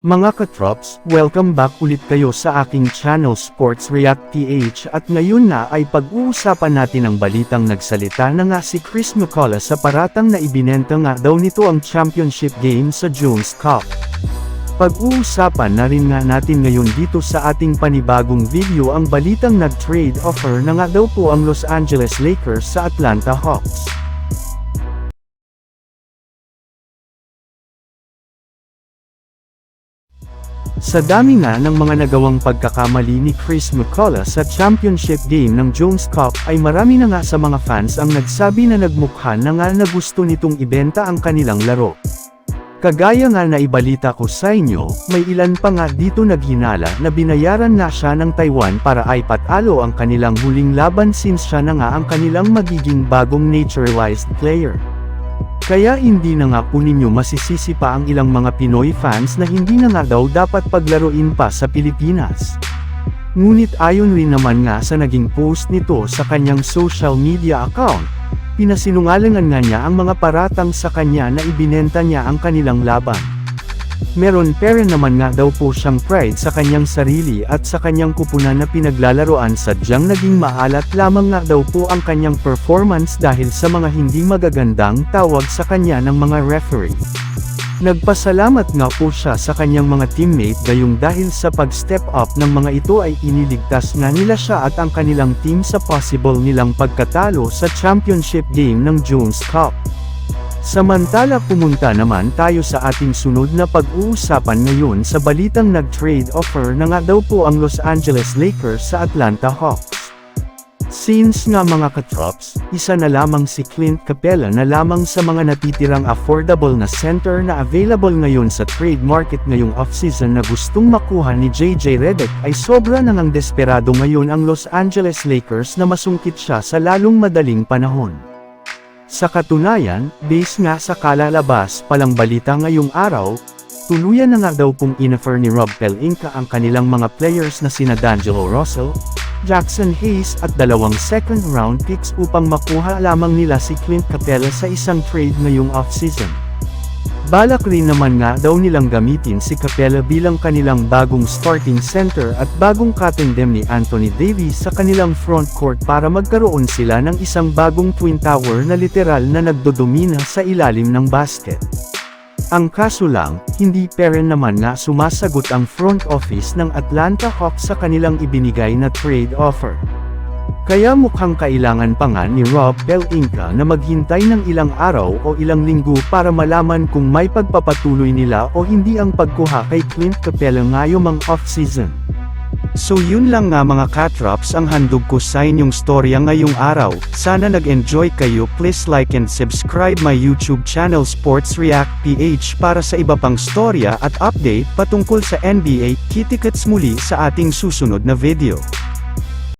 Mga katrops, welcome back ulit kayo sa aking channel Sports React PH at ngayon na ay pag-uusapan natin ang balitang nagsalita na nga si Chris McCullough sa paratang na ibinenta nga daw nito ang championship game sa Jones Cup. Pag-uusapan na rin nga natin ngayon dito sa ating panibagong video ang balitang nag-trade offer na nga daw po ang Los Angeles Lakers sa Atlanta Hawks. Sa dami nga ng mga nagawang pagkakamali ni Chris McCullough sa championship game ng Jones Cup ay marami na nga sa mga fans ang nagsabi na nagmukha na nga na gusto nitong ibenta ang kanilang laro. Kagaya nga na ibalita ko sa inyo, may ilan pa nga dito naghinala na binayaran na siya ng Taiwan para ay patalo ang kanilang huling laban since siya na nga ang kanilang magiging bagong naturalized player. Kaya hindi na nga po ninyo masisisi pa ang ilang mga Pinoy fans na hindi na nga daw dapat paglaruin pa sa Pilipinas. Ngunit ayon rin naman nga sa naging post nito sa kanyang social media account, pinasinungalingan nga niya ang mga paratang sa kanya na ibinenta niya ang kanilang laban. Meron pera naman nga daw po siyang pride sa kanyang sarili at sa kanyang kupunan na pinaglalaroan sadyang naging maalat lamang nga daw po ang kanyang performance dahil sa mga hindi magagandang tawag sa kanya ng mga referee. Nagpasalamat nga po siya sa kanyang mga teammate gayong dahil sa pag-step up ng mga ito ay iniligtas nga nila siya at ang kanilang team sa possible nilang pagkatalo sa championship game ng Jones Cup. Samantala pumunta naman tayo sa ating sunod na pag-uusapan ngayon sa balitang nag-trade offer na nga daw po ang Los Angeles Lakers sa Atlanta Hawks. Since nga mga katrops, isa na lamang si Clint Capella na lamang sa mga natitirang affordable na center na available ngayon sa trade market ngayong offseason na gustong makuha ni JJ Redick ay sobra nang ang desperado ngayon ang Los Angeles Lakers na masungkit siya sa lalong madaling panahon. Sa katunayan, base nga sa kalalabas palang balita ngayong araw, tuluyan na nga daw pong inoffer ni Rob Pelinka ang kanilang mga players na sina D'Angelo Russell, Jackson Hayes at dalawang second round picks upang makuha lamang nila si Clint Capella sa isang trade ngayong offseason. Balak rin naman nga daw nilang gamitin si Capella bilang kanilang bagong starting center at bagong katendem ni Anthony Davis sa kanilang front court para magkaroon sila ng isang bagong twin tower na literal na nagdodomina sa ilalim ng basket. Ang kaso lang, hindi pa rin naman nga sumasagot ang front office ng Atlanta Hawks sa kanilang ibinigay na trade offer. Kaya mukhang kailangan pa nga ni Rob Pelinka na maghintay ng ilang araw o ilang linggo para malaman kung may pagpapatuloy nila o hindi ang pagkuha kay Clint Capella ngayong off-season. So yun lang nga mga katrops ang handog ko sa inyong storya ngayong araw, sana nag-enjoy kayo please like and subscribe my YouTube channel Sports React PH para sa iba pang storya at update patungkol sa NBA, kitikets muli sa ating susunod na video.